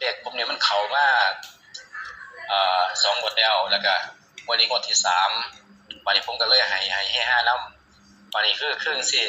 เด็กผมเนี่ยมันเข่ามาเอ่อสองงวดแล้วแล้วก็วันนี้งวดที่สามวันนี้ผมก็เลยให้ให้ให้ห้าน้ำวันนี้คือครึ่งสิ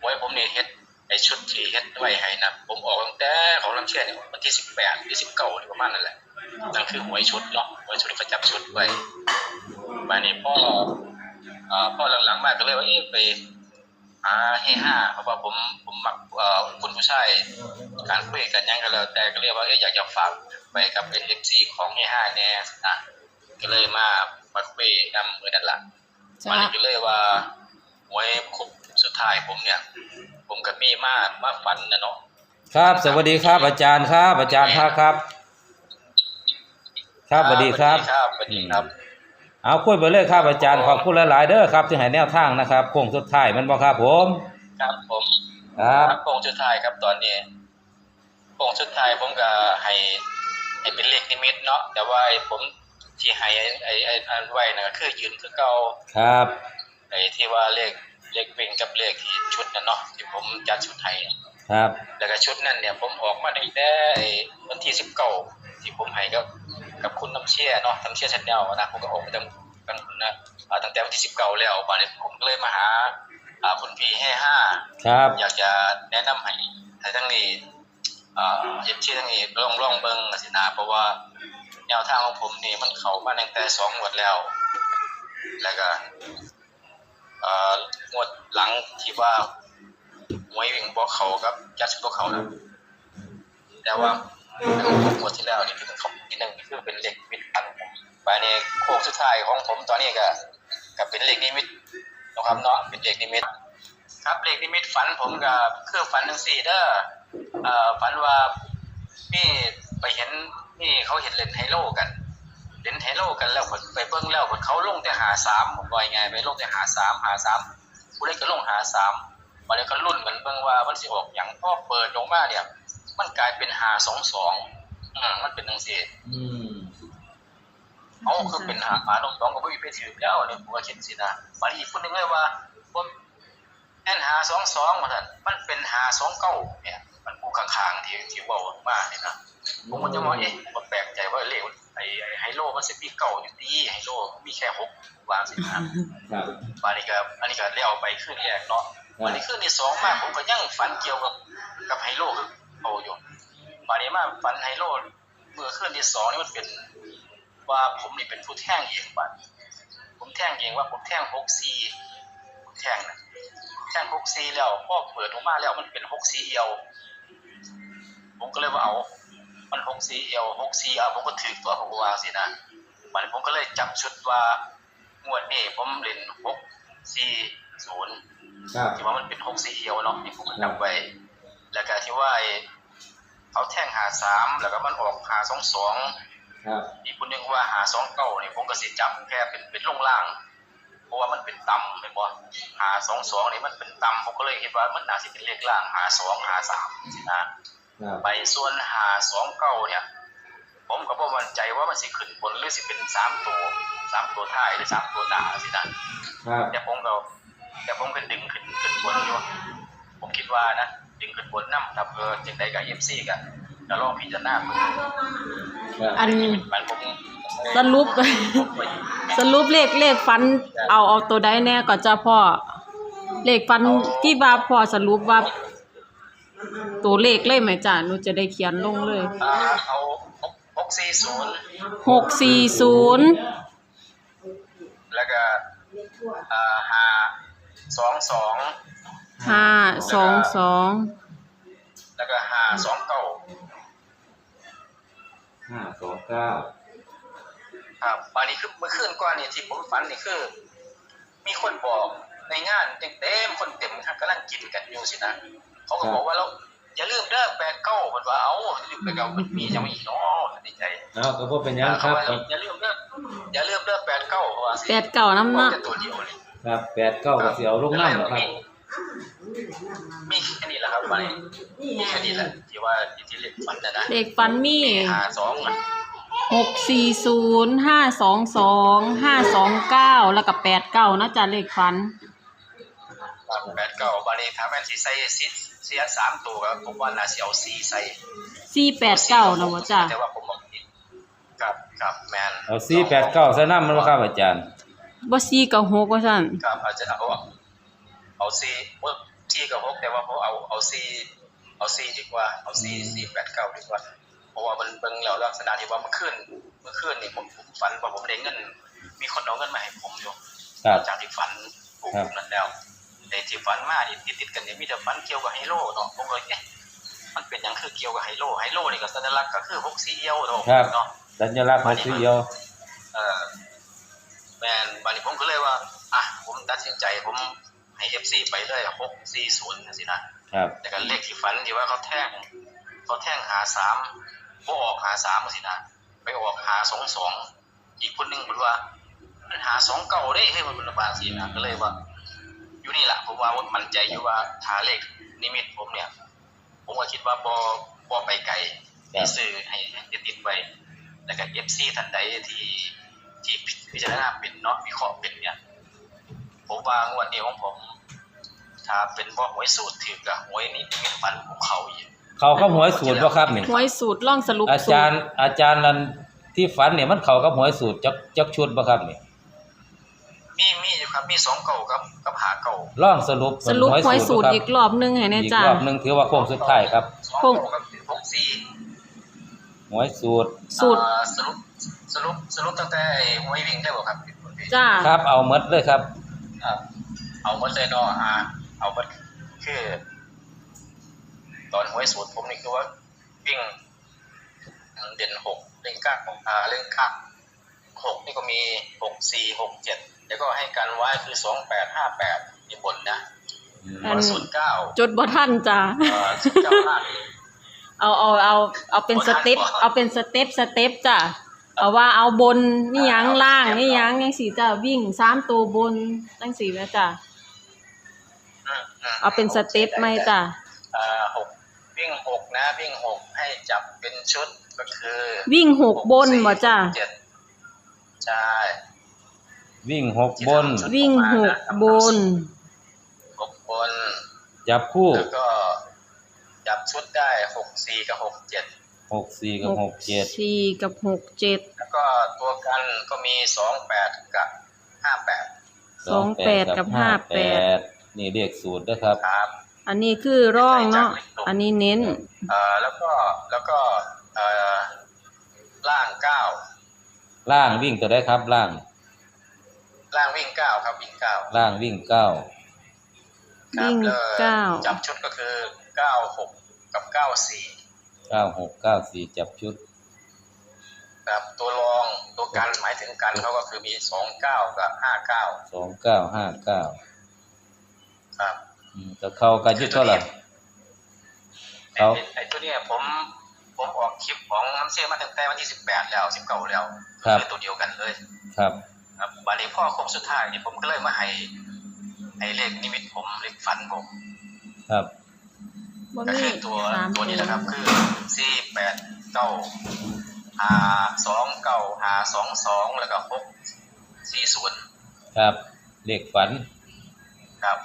ไว้ผมนี่เฮ็ดไอชุดที่เฮ็ดไว้ให้นะผมออกตั้งแต่ของลำเชียเนี่ยวันที่สิบแปดที่สิบเก้าประมาณนั่นแหละนั่นคือหวยชุดเนาะหวยชุดประจับชุดไว้วันนี้พ่อเอ่อพ่อหลังๆมาก็เลยว่าเอ๊ะไป หาให้ห้าเพราะว่าผมผมมักเอ่อคุณผู้ชายการคุยกันหยังก็แล้วแต่ก็เรียกว่าเอ้ยอยากจะฝากไปกับเอฟซีของให้ห้าแน่นะก็เลยมามาคุยนำมือนั่นแหละจ้ามันก็เลยว่าหวยคุบสุดท้ายผมเนี่ย ผมกับมีมามาฟันนะเนาะครับ สวัสดีครับ อาจารย์ครับ อาจารย์ภาคครับ ครับสวัสดีครับครับสวัสดีครับ เอาคุยไปเลยครับอาจารย์ขอบคุณหลายๆเด้อครับที่ให้แนวทางนะครับโค้งสุดท้ายแมันบ่ครับผมครับผมครับครับโป่งสุดท้ายครับตอนนี้โป่งสุดท้ายผมก็ให้ให้เป็นเลขนิมิตเนาะแต่ว่าไอ้ผมที่ให้ไอ้ไอ้ไอ้อันไว้นะก็คือยืนคือเก่าครับไอ้ที่ว่าเลขเลขวิ่งกับเลขที่ชุดนั่นเนาะที่ผมจัดชุดให้ครับ แล้วก็ชุดนั้นเนี่ยผมออกมาตั้งแต่ไอ้วันที่สิบเก้าที่ผมให้กับ กับคุณน้ำเชี่ยเนาะน้ำเชี่ยชันแนลนะผมก็ออกมาตั้งตั้งนะอ่าตั้งแต่วันที่สิบเก้าแล้วป่านนี้ผมก็เลยมาหาอ่าคุณพี่ให้ห้าครับอยากจะแนะนำให้ให้ทั้งนี้เอ่อเห็นชื่อทั้งนี้ลองลองเบิ่งสินะเพราะว่าแนวทางของผมนี่มันเข้ามาตั้งแต่สองงวดแล้ว แล้วก็เอ่องวดหลังที่ว่าหวยวิ่งบ่เขากับยัดชุดบ่เขานะแต่ว่า งวดที่แล้วนี่คือเขาที่หนึ่งคือเป็นเหลขวิทย์อันบานี้โค้งสุดท้ายของผมตอนนี้ก็ก็เป็นเหลขนิมิตนะครับเนาะเป็นเหลขนิมิต ครับเหลขนิมิตฝันผมก็คือฝันทั้งสี่เด้อเอ่อฝันว่านี่ไปเห็นนี่เขาเห็นเล่นไฮโลกันเล่นไฮโลกันแล้วผมไปเบิ้งแล้วผมเขาลงแต่หาสามผมว่ายังไงไปลงแต่หาสามหาสามผู้เล่นก็ลงหาสามวันนี้ก็รุ่นกันเบิ้งว่ามันสิออกอย่างพ่อเปิดลงมาเนี่ย มันกลายเป็นหาสองสองอืมมันเป็นทั้งสี่อืมเอาคือเป็นหาหาสองสองก็ไม่มีไปถือแล้วเนี่ยผมก็คิดสินะวันนี้อีกคนหนึงเลยว่าผมแอนหาสองสองมาท่านมันเป็นหาสองเก้าเนี่ย มันผู้ข้างๆที่ที่เว่ามาเนี่ยนะผมก็จะมองเอ๊ะผมแปลกใจว่าเลขไอ้ไอ้ไฮโลมันสิมีเก่าอยู่ดีไฮโลมีแค่หกวางสินะครับครับบานี้ก็อันนี้ก็เลี้ยวไปขึ้นแรกเนาะวันนี้ขึ้นที่สองมาผมก็ยังฝันเกี่ยวกับกับไฮโลคือ โตอยู่บานี้มาฝันไฮโลเมื่อขึ้นที่สองนี่มันเป็นว่าผมนี่เป็นผู้แท่งเองบัดผมแท่งเองว่าผมแท่งหกสี่ผมแท่งนะแท่งหกซีแล้วพอเปิดออกมาแล้วมันเป็นหกซีเอียวผมก็เลยว่าเอา มันหกซีเอียวหกซีเอาผมก็ถือตัวผมก็วางสินะมันผมก็เลยจับชุดว่างวดนี้ผมเล่นหกซีศูนย์ครับที่ว่ามันเป็นหกซีเอียวเนาะนี่ผมก็จับไว้แล้วก็ที่ว่า ไอ้เขาแท่งหาสามแล้วก็มันออกหาสองสองครับอีกคนหนึงว่าหาสองเก้าเนี่ยผมก็สิจับแค่เป็นเป็นลงล่าง เพราะว่ามันเป็นต่ำเป็นบ่หาสองสองนี่มันเป็นต่ำผมก็เลยคิดว่ามันน่าจะเป็นเลขล่างหาสองหาสามสินะครับไปส่วนหาสองเก้าเนี่ย ผมก็บ่มั่นใจว่ามันสิขึ้นบนหรือสิเป็นสามตัวสามตัวท้ายหรือสามตัวหน้าสินะครับแต่ผมก็แต่ผมก็ดึงขึ้นขึ้นบนอยู่ผมคิดว่านะ ดึงขึ้นบนนำถ้าเพื่อจังใดกับเอฟซีกันก็ลองพิจารณาดูครับอันมันผมสรุปผมไปสรุปเลขเลขฟัน เอาเอาตัวใดแน่ก็จะพ่อเลขฟันที่ว่าพ่อสรุปว่า ตัวเลขเลยไหมจ้ะหนูจะได้เขียนลงเลยอ่าเอาหกสี่ศูนย์หกสี่ศูนย์แล้วก็อ่าห้าสองสอง ห้าสองสองแล้วก็ห้าสองเก้าห้าสองเก้าครับอันนี้คือเมื่อคืนก่อนนี่ที่ผมฝันนี่คือ มีคนบอกในงานเต็มๆคนเต็มครับกำลังกินกันอยู่สินะเขาก็บอกว่าเราอย่าลืมเด้อแปดเก้ามันว่าเอาอย่าลืมแปดเก้ามันมีจังอีกเนาะดีใจเอาก็พบเป็นหยังคเขารับว่าอย่าลืมเด้ออย่าลืมเด้อแปดเก้าเพราะว่าสิแปดเก่าน้ำเนาะจะตัวเดียวเลยครับแปดเก้าก็เสียวลงน้ำนะครับ มีแค่นี้แหละครับไปมีแค่นี้แหละที่ว่าที่เรียกฝันนะนะเลขฟันมีหาสองอะหกสี่ศูนย์ห้าสองสองห้าสองเก้าแล้วก็แปดเก้านะจ๊ะเลขฟันแปดเก้าบาลีถามแม่นสีใส่สีเสียสามตัวครับผมว่าน่าสิเอาซีใส่สี่แปดเก้านะบ่จ้าแต่ว่าผมบอกผิดครับครับแมนเอา489ใส่นำมันบ่ครับอาจารย์บ่สี่กับหกว่าซั่นครับอาจจะเอา เอาซีว่าซีกับหกแต่ว่าผมเอาเอาซีเอาซีดีกว่าเอาซีซีแปดเก้าดีกว่า เพราะว่ามันเบิ่งแล้วลักษณะที่ว่าเมื่อคืนเมื่อคืนนี่ผมผมฝันว่าผมได้เงิน มีคนเอาเงินมาให้ผมอยู่ครับจากที่ฝันปลูกครับนั้นแล้วแต่ที่ฝันมาที่ติดติดๆกันเนี่ยมีแต่ฝันเกี่ยวกับไฮโลเนาะผมเลยเอ๊ะมันเป็นหยังคือเกี่ยวกับไฮโลไฮโลนี่ก็สัญลักษณ์ก็คือพวกซีเอียวเนาะครับเนาะสัญลักษณ์ของสีเอียวเออแมนวันนี้ผมก็เลยว่าอะผมตัดสินใจผม ให้เอฟซีไปเลยหกสี่ศูนย์สินะครับแต่ก็เลขที่ฝันที่ว่าเขาแท่งเขาแท่งหาสามพอออกหาสามสินะไปออกหาสองสองอีกคนหนึงบอกว่ามันหาสองเก่าได้ให้มันเป็นบางสินะก็เลยว่า อยู่นี่แหละผมว่ามันใจอยู่ว่าทาเลขนิมิตผมเนี่ย ผมก็คิดว่าบอบอไปไกลครับมีสื่อให้ให้ติดไว้แล้วก็เอฟซีท่านใดที่ที่พิจารณาเป็นเนาะวิเคราะห์เป็นเนี่ยผมว่างวดนี้ของผม ถ้าเป็นว่าหวยสูตรถือกับหวยนี่มีฟันของเขาอีกเขาก็หวยสูตรบ่ครับนี่หวยสูตรล่องสรุปอาสูจาตรรย์อาจารย์นั้นที่ฝันเนี่ยมันเข้ากับหวยสูตรจักจักชุดบ่ครับนี่มีมีอยู่ครับมีสองเก่ากับกับหาเก่าลองสรุปสรุปหวยสูตรบ่คบอีกรอบหนึงให้แน่อีกจ้ารอบหนึงถือว่าโค้งสุดท้ายครับสองเก่ากับหกสี่หวยสูตรสูตรเอ่อสรุปสรุปสรุปตั้งแต่หวยวิ่งได้บ่ครับคุณพี่จ้า ครับเอาหมดเลยครับอ่าเอาหมดเลยเนาะอ่า เอาหมดคือ ตอนหวยสูตรผมนี่คือว่าวิ่งเด่นหกเล่นเก้าอ่าเล่นข้างหกนี่ก็มีหกสี่หกเจ็ดแล้วก็ให้กันไว้คือสองแปดห้าแปดมีบนนะอันศูนย์เก้าจดบ่ทันจ้าเอ่อศูนย์เก้าห้าเอาเอาเอาเอาเป็นสเต็ปเอาเป็นสเต็ปสเต็ปจ้ะเอาว่าเอาบนนี่หยังล่างนี่หยังจังสี่จ้ะวิ่งสามตัวบนจังสี่แม่จ้ะอืมม เอาเป็นสเต็ปไหมจ้ะเอ่อหกวิ่งหกนะ วิ่งหกให้จับเป็นชุดก็คือ วิ่งหกบนบ่จ้ะเจ็ดใช่วิ่งหกบน วิ่งหกบนหกบน จับคู่แล้วก็จับชุดได้หกสี่กับหกเจ็ดหกสี่กับหกเจ็ดสี่กับหกเจ็ดแล้วก็ตัวกันก็มีสองแปดกับห้าแปดสองแปดกับห้าแปด นี่เรียกสูตรนะครับครับอันนี้คือร่องเนาะอันนี้เน้นเอ่อแล้วก็แล้วก็เอ่อล่างเก้าล่างวิ่งตัวได้ครับล่าง ล่างวิ่งเก้าครับวิ่งเก้าล่างวิ่งเก้าครับวิ่งแล้วเก้าจับชุดก็คือเก้าหกกับเก้าสี่เก้าหกเก้าสี่จับชุดครับตัวรองตัวกันหมายถึงกันเขาก็คือมีสองเก้ากับห้าเก้าสองเก้าห้าเก้า ครับอืมก็เข้ากันอยุดเท่าไหร่ไอ้เขาไอ้ตัวเนี้ยผมผมออกคลิปของน้ำเชื่อมาตั้งแต่วันที่สิบแปดแล้วสิบเก้าแล้วครับเป็นตัวเดียวกันเลย ครับครับบาลีพ่อโคงสุดท้ายนี่ผมก็เลยมาให้ให้เลขนิมิตผมเลขฝันผมครับบ่ก็มีคือตัวสามตัวนี้แหละครับ คือสี่แปดเก้าหาสองเก้าหาสองสองแล้วก็หกสี่ศูนย์ครับเลขฝัน ครับ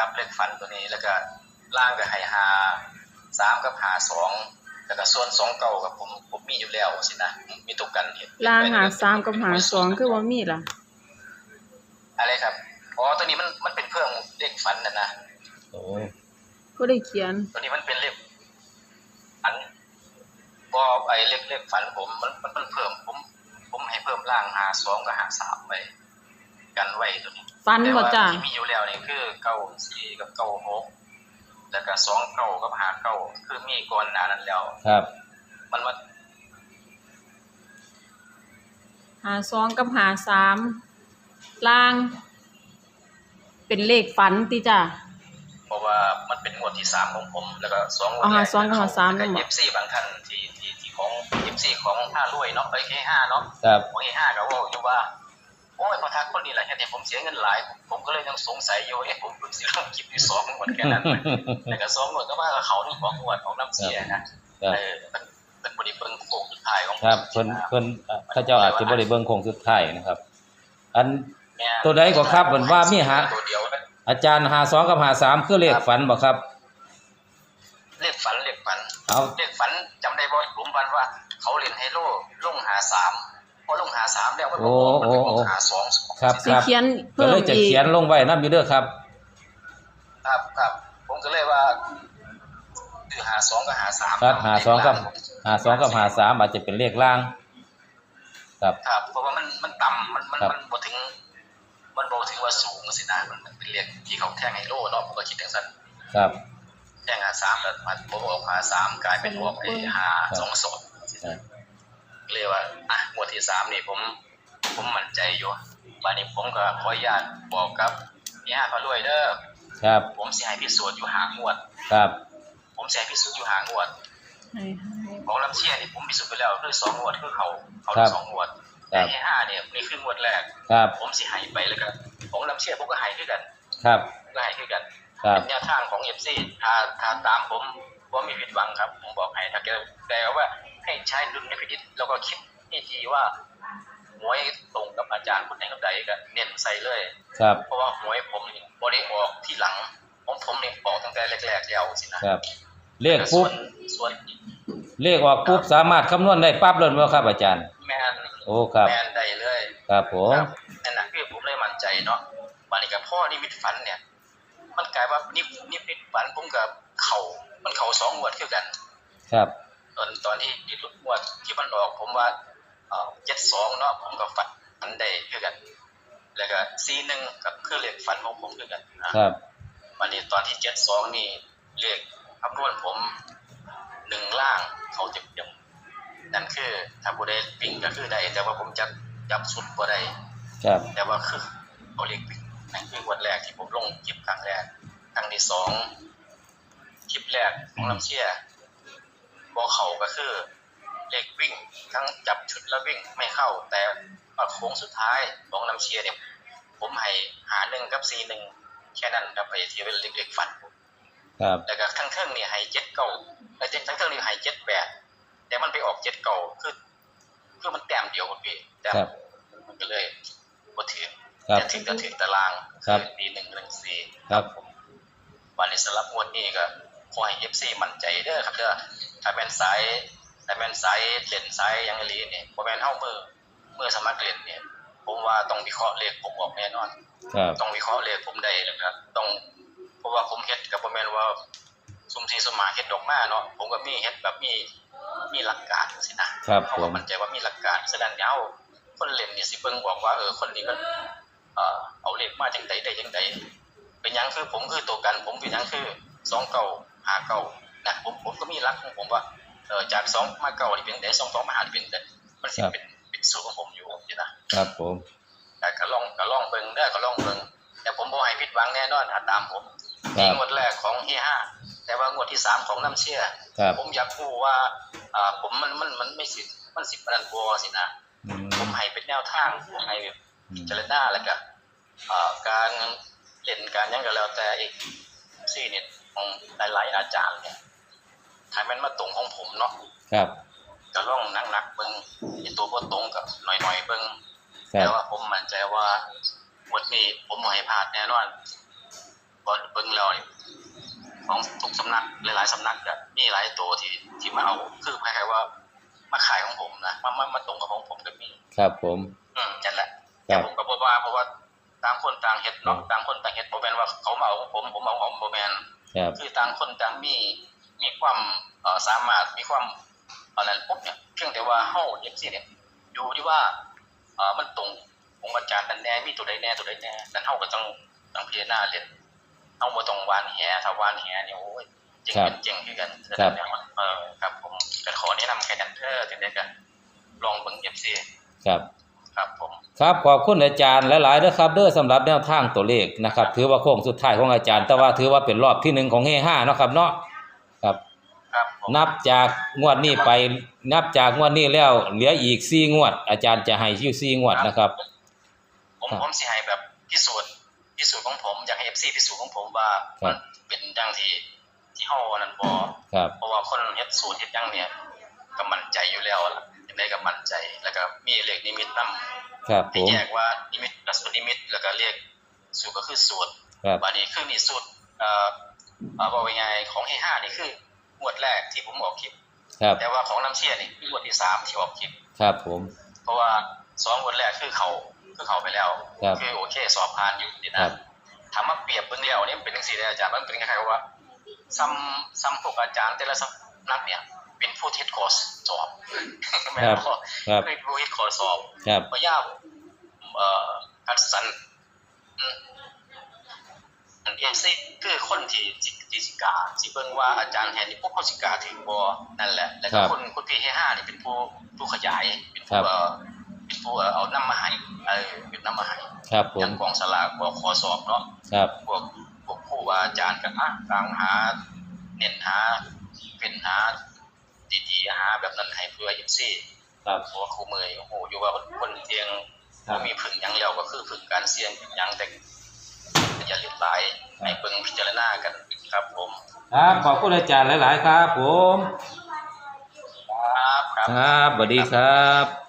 ครับเลขฝันตัวนี้ แล้วก็ล่างก็ให้หาสามกับหาสองแล้วก็ส่วนสองเก้ากับผมผมมีอยู่แล้วสินะมีตัวกันเห็นล่างหาสามกับหาสองคือว่ามีล่ะอะไรครับอ๋อตัวนี้มันมันเป็นเพิ่มเลขฝันนะนะโอ้ก็ได้เขียน ตัวนี้มันเป็นเลขฝันบอไอเลขเลขฝันผมมันมันมันเพิ่มผม ผมให้เพิ่มล่างหาสองกับหาสามไว้กันไว้ตัวนี้ ฟันแต่บ่ว่าจ้ะที่มีอยู่แล้วนี่คือเก้าสี่กับเก้าหกแล้วก็สองเก้ากับหาเก้าคือมีก่อนหน้านั้นแล้ว ครับ มันมาหาสองกับหาสามล่าง เป็นเลขฝันติจ้ะ เพราะว่ามันเป็นงวดที่สามของผม แล้วก็สองงวดอ๋อแรกสองกับสามแล้วนั่นก็บ่เอฟซีบางท่านที่ที่ที่ของเอฟซีของห้ารวยเนาะไอเคห้าเนาะครับ ของเอห้าก็ว่าอยู่ว่า โอ้ยพอทักคนนี้แหละแค่นี้ผมเสียเงินหลาย ผมก็เลยยังสงสัยอยู่เอ๊ะผมเพิ่งสิลงคลิปอยู่สองงวดแค่นั้นแต่ก็สองงวดก็ว่าเขานี่ของงวดของน้ำเสียนะครับเออมันเป็นบริเบิงโค้งสุดท้ายของครับเพิ่นเพิ่นเอ่อเขาเจ้าอาจจะบ่ได้เบิ่งโค้งสุดท้ายนะครับ อันเนี่ยตัวใดก็ครับเหมือนว่ามีหาตัวเดียวนะอาจารย์หาสองกับหาสามคือเลขฝันบ่ครับ เลขฝันเลขฝันเอาเลขฝันจำได้บ่ผมวันว่า เขาเล่นไฮโลลงหาสามพ อลงหาสามแล้วมันบ่มันไปลงหาสองครับสิครับเขียนก็เพิ่เลมยจะอีกเขียนลงไว้นำอยู่เด้อครับ ครับครับผมก็เลยว่าคือหาสองกับหาสามครับหาสองกับหาสองกับหาสามอาจจะเป็นเลขล่าง ครับ ครับ เพราะว่ามันมันต่ำมันมันครับ มันบ่ถึง มันบ่ถึงว่าสูงสินะมันมันเป็นเลขที่เขาแท่งไฮโลเนาะผมก็คิดจังซั่นครับ แท่งหาสามแล้วมันบ่ออกหาสามกลายเป็นออกไอ้หาสองสอง ครับ เลยว่าอะหมวดที่สามนี่ผม ผมมั่นใจอยู่วันนี้ผมก็ขออนุญาตบอกกับพี่ห้าพระรวยเด้อครับ ผมสิให้พิสูจน์อยู่หางวด ครับ ผมสิให้พิสูจน์อยู่หางวดให้ให้ของลำเชียนี่ผมพิสูจน์ไปแล้วด้วยสองงวดคือเขาเขาครับ สองงวดคแต่รับ ที่ห้าเนี่ยนี่คืองวดแรก ครับ ผมสิให้ไปแล้วก็ของลำเชียผมก็ให้คือกันครับ ผมก็ให้คือกันครับ เป็นแนวทางของเอฟซีถ้าถ้าตามผมว่ามีผิดหวังครับ ผมบอกให้ถ้าแกแต่ว่า ให้ใช้ดุลพินิจแล้วก็คิดให้ทีว่าหวยตรงกับอาจารย์คนไหนคนใดก็เน้นใส่เลย ครับ เพราะว่าหวยผมนี่บ่ได้ออกที่หลังของผมนี่ออกตั้งแต่แรกๆแล้วสินะครับ เลขปุ๊บส่วนส่วนเลขออกปุ๊บสามารถคำนวณได้ปั๊บเลยบ่ครับ อาจารย์ แมนโอ้ครับแมนได้เลย ครับผมครับนั่นนะคือผมเลยมั่นใจเนาะวันนี้กับพ่อนิมิตฝันเนี่ย มันกลายว่านินิมิตฝันผมกับเขามันเขาสองงวดคือกัน ครับต อนตอนที่ที่หลุดงวดที่มันออก ผมว่าเอ่อเจ็ดสองเนาะผมก็ฝันฝันได้คือกัน แล้วก็ซีหนึ่งกับคือเลขฝันของผมคือกันนะครับวันนี้ตอนที่เจ็ดสองนี่เลขคำนวณผมหนึ่งล่างเขาจะยังนั่นคือถ้าบุได้ปิ่งก็คือได้ แต่ว่าผมจับจับสุดบ่ได้ครับแต่ว่าคือเขาเรียกปิ่งนั่นคือวันแรกที่ผมลงคลิปครั้งแรกครั้งที่สองคลิปแรกของลำเชีย บอเขาก็คือเลขวิ่ง ทั้งจับชุดแล้ววิ่งไม่เข้า แต่ว่าโค้งสุดท้ายของลำเชียเนี่ยผมให้หาหนึ่งกับซีหนึ่งแค่นั้นครับไอ้ที่เป็นเล็กๆฝันผมครับแล้วก็ทั้งเครื่องนี่ให้เจ็ดเก้าไอ้เจ็ดทั้งเครื่องนี่ให้เจ็ดแปดแต่มันไปออกเจ็ดเก้าคือคือมันแต้มเดียวกันพี่แต้มครับมันก็เลยบ่ถือครับจะถึงก็ถึงตารางครับอปีหนึ่งหนึ่งสี่ครับผมวันนี้สำหรับงวดนี้ก็ขอให้เอฟซีมั่นใจเด้อครับเด้อ ถ้าเป็นสายถ้าเป็นสายเล่นสายอยังไงเนี่ยพอเป็นเฮ้ามือมือสมัครเล่นเนี่ยผมว่าต้องวิเคราะห์เลขผมออกแน่นอนครับต้องวิเคราะห์เลขผมได้แล้วครับ ต้องเพราะว่าผมเฮ็ดกับบ่แม่นว่าซุ่มทีสมหมาเฮ็ดดอกมาเนาะผมก็มีเฮ็ดแบบมีมีหลักการสินะครับเพราะผว่ามมั่นใจว่ามีหลักการฉะนั้นเดี๋ยวคนเล่นนี่สิเบิ่งบอกว่าเออคนนี้มันเอ่อเอาเลขมาจังไดได้จังไดเป็นหยังคือผมคือตัวกัน ผมเป็นหยังคือ2เก่า5เก่า นะผมผมก็มีหลักของผมว่าเออจาก2มาเก่านี่เป็นได้2 2มาหานี่เป็นได้มันสิเป็นเป็นสูตรของผมอยู่สินะครับผมแต่ก็ลองก็ลองเบิ่งเด้อก็ลองเบิ่งแต่ผมบ่ให้ผิดหวังแน่นอนถ้าตามผมครันี่บงวดแรกของเฮียห้าแต่ว่างวดที่สามของน้ำเชี่ยครับผมอยากรู้ว่าอ่าผมมันมันมันไม่สิมันสิบประนันบัวสินะอืมผมให้เป็นแนวทางผมให้อืมเจรณาแล้วก็อ่าการเล่นการหยังก็แล้วแต่อีกซี่เนี่ยของหลายๆอาจารย์เนี่ย ถ้ามันมาตรงของผมเนาะครับก็ลองนักๆเบิ่งไอ้ตัวบ่ตรงกับหน่อยๆเบิ่งครัแต่บว่าผมมั่นใจว่าวันนี้ผมไม่ให้พลาดแน่นอนก่อนเบิ่งแล้วนี่ของทุกสำนักหลายๆสำนักก็มีหลายตัวที่ที่มาเอาคือคล้ายๆว่ามาขายของผมนะมามามาตรงกับของผมก็มีครับผม อืมนั่นแหละคแต่รับผมก็บอกว่าเพราะว่าต่างคนต่างเฮ็ดเนาะอืมต่างคนต่างเฮ็ดบ่แม่นว่าเขามาเอาของผมผมเอาของบ่แม่นครับคือต่างคนต่างมี มีความเอ่อสามารถมีความอะไรปุ๊บเนี่ยเพียงแต่ว่าเฮาเอฟซีเนี่ยดูที่ว่าเอ่อมันตรงของอาจารย์นั้นแน่มีตัวใดแน่ตัวใดแน่นั้นเฮาก็ต้องต้องพิจารณาเรียนเฮาบ่ต้องวานแหถ้าวานแหเนี่ยโอ้ยเจ๋งเป็นเจ๋งคือกันเออครับผมก็ขอแนะนำแค่นั้นเด้อจังได๋ก็ลองเบิ่ง FC ครับครับผมครับขอบคุณอาจารย์หลายๆเด้อครับเด้อสำหรับแนวทางตัวเลขนะครับ ถือว่าโค้งสุดท้ายของอาจารย์ แต่ว่าถือว่าเป็นรอบที่หนึ่งของเฮห้าเนาะครับเนาะ ครับ ครับผมนับจากงวดนี้ไป นับจากงวดนี้แล้ว เหลืออีกสี่งวด อาจารย์จะให้อยู่สี่งวดนะครับ ผมครับผมสิให้แบบพิสูจน์พิสูจน์ของผมอยากให้ FC พิสูจน์ของผมว่าครัมับนเป็นดังที่ที่เฮานั้นบ่ครับ เพราะว่าคนเฮ็ดสูตรเฮ็ดหยังเนี่ยก็มั่นใจอยู่แล้วล่ะจังได๋ก็มั่นใจแล้วก็มีเลขนิมิตนำครับผให้ม แยกว่านิมิตกับสูตรนิมิตแล้วก็เลขสูตรก็คือสูตรครับบัดนี้คือนี่สูตรเอ่อ เอ่อว่าง่ายๆของเฮห้านี่คืองวดแรกที่ผมออกคลิปครับแต่ว่าของน้ำเชี่ยนี่งวดที่สามที่ออกคลิปครับผม เพราะว่าสองงวดแรกคือเขาคือเขาไปแล้วครับคือโอเคสอบผ่านอยู่นี่ครันะบถามว่าเปรียบเบื้องเดียวนี่มันเป็นทั้งสี่เลยอาจารย์มันเป็นคล้ายๆว่าซ้ำซ้ำพวกอาจารย์แต่ละสำนักเนี่ยเป็นผู้เทสคอร์สสอบแม่นครับบ่ครับเป็นผู้เทสคอร์สสอบครับพยายามเอ่อคัดสรรอื มอันเอ็มซีคือคนที่จิจิสิกาสิเบิ่งว่าอาจารย์แฮนนี่พวกเขาสิกาถึงบ่นั่นแหละ แล้วก็ครับคนคนพี่เฮห้านี่เป็นผู้ผู้ขยายเป็นครัผู้บเอ่อเป็นผู้เอ่อเอานํมาให้เออเป็นนํมาให้ครับผอมย่างกองสลากพวกคอสอบเนาะครับพวกพวกผู้ว่าอาจารย์กันอะต่างหาเน้นหาเป็นหาดีๆหาแบบนั้นให้เพื่อเอ็มซีครับเพราะว่าครูเมย์โอ้โหอยู่ว่าคนเตียงครับมีผึ่งหยังแล้วก็คือผึ่งการเสี่ยงหยังแต่ อย่าลืมหลายให้เบิ่งพิจารณากันครับผมครับขอบคุณอาจารย์หลาย ๆ ครับผม ครับครับ ครับสวัสดีครับ